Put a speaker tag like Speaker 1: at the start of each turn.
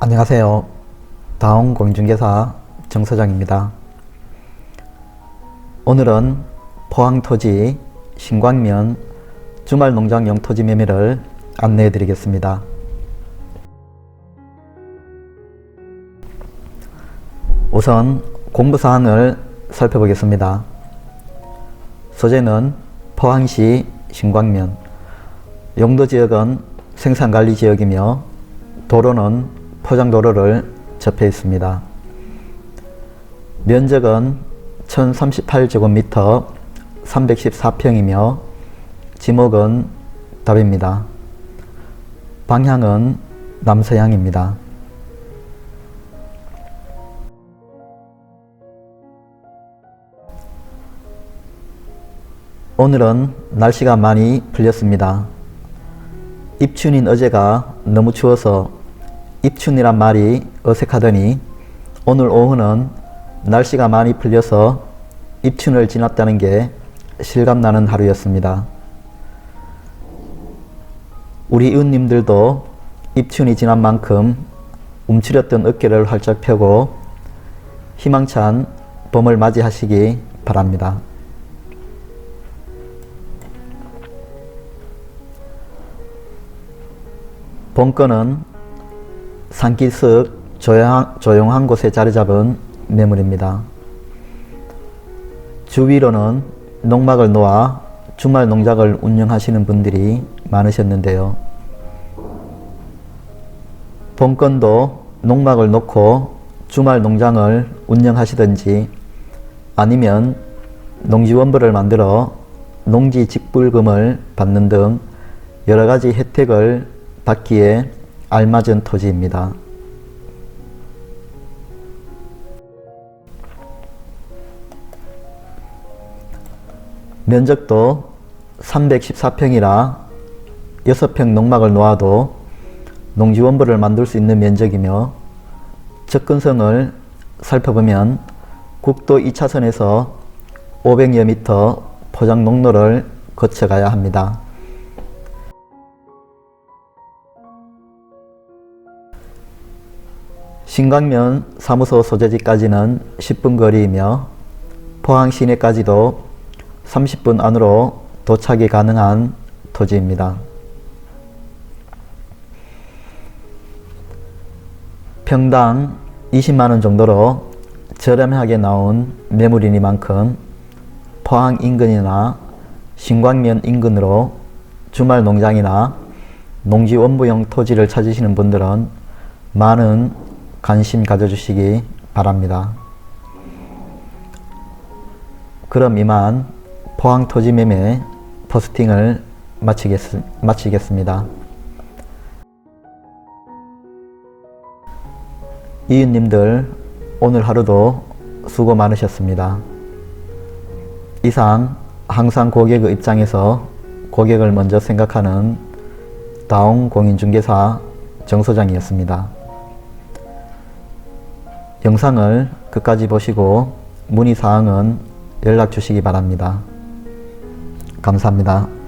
Speaker 1: 안녕하세요. 다운 공인중개사 정서장입니다. 오늘은 포항 토지 신광면 주말 농장용 토지 매매를 안내해 드리겠습니다. 우선 공부 사항을 살펴보겠습니다. 소재는 포항시 신광면, 용도지역은 생산 관리 지역이며 도로는 포장도로를 접해 있습니다. 면적은 1038제곱미터 314평이며 지목은 답입니다. 방향은 남서향입니다. 오늘은 날씨가 많이 풀렸습니다. 입춘인 어제가 너무 추워서 입춘이란 말이 어색하더니 오늘 오후는 날씨가 많이 풀려서 입춘을 지났다는 게 실감나는 하루였습니다. 우리 이웃님들도 입춘이 지난 만큼 움츠렸던 어깨를 활짝 펴고 희망찬 봄을 맞이하시기 바랍니다. 본건은 산기슭 조용한, 조용한 곳에 자리 잡은 매물입니다. 주위로는 농막을 놓아 주말 농장을 운영하시는 분들이 많으셨는데요. 본건도 농막을 놓고 주말 농장을 운영하시든지 아니면 농지원부를 만들어 농지 직불금을 받는 등 여러 가지 혜택을 받기에 알맞은 토지입니다. 면적도 314평이라 6평 농막을 놓아도 농지원부를 만들 수 있는 면적이며 접근성을 살펴보면 국도 2차선에서 500여 미터 포장 농로를 거쳐가야 합니다. 신광면 사무소 소재지까지는 10분 거리이며 포항 시내까지도 30분 안으로 도착이 가능한 토지입니다. 평당 20만원 정도로 저렴하게 나온 매물이니만큼 포항 인근이나 신광면 인근으로 주말 농장이나 농지 원부용 토지를 찾으시는 분들은 많은 관심 가져주시기 바랍니다. 그럼 이만 포항 토지 매매 포스팅을 마치겠, 마치겠습니다. 이웃님들 오늘 하루도 수고 많으셨습니다. 이상 항상 고객의 입장에서 고객을 먼저 생각하는 다운 공인중개사 정 소장이었습니다. 영상을 끝까지 보시고 문의사항은 연락 주시기 바랍니다. 감사합니다.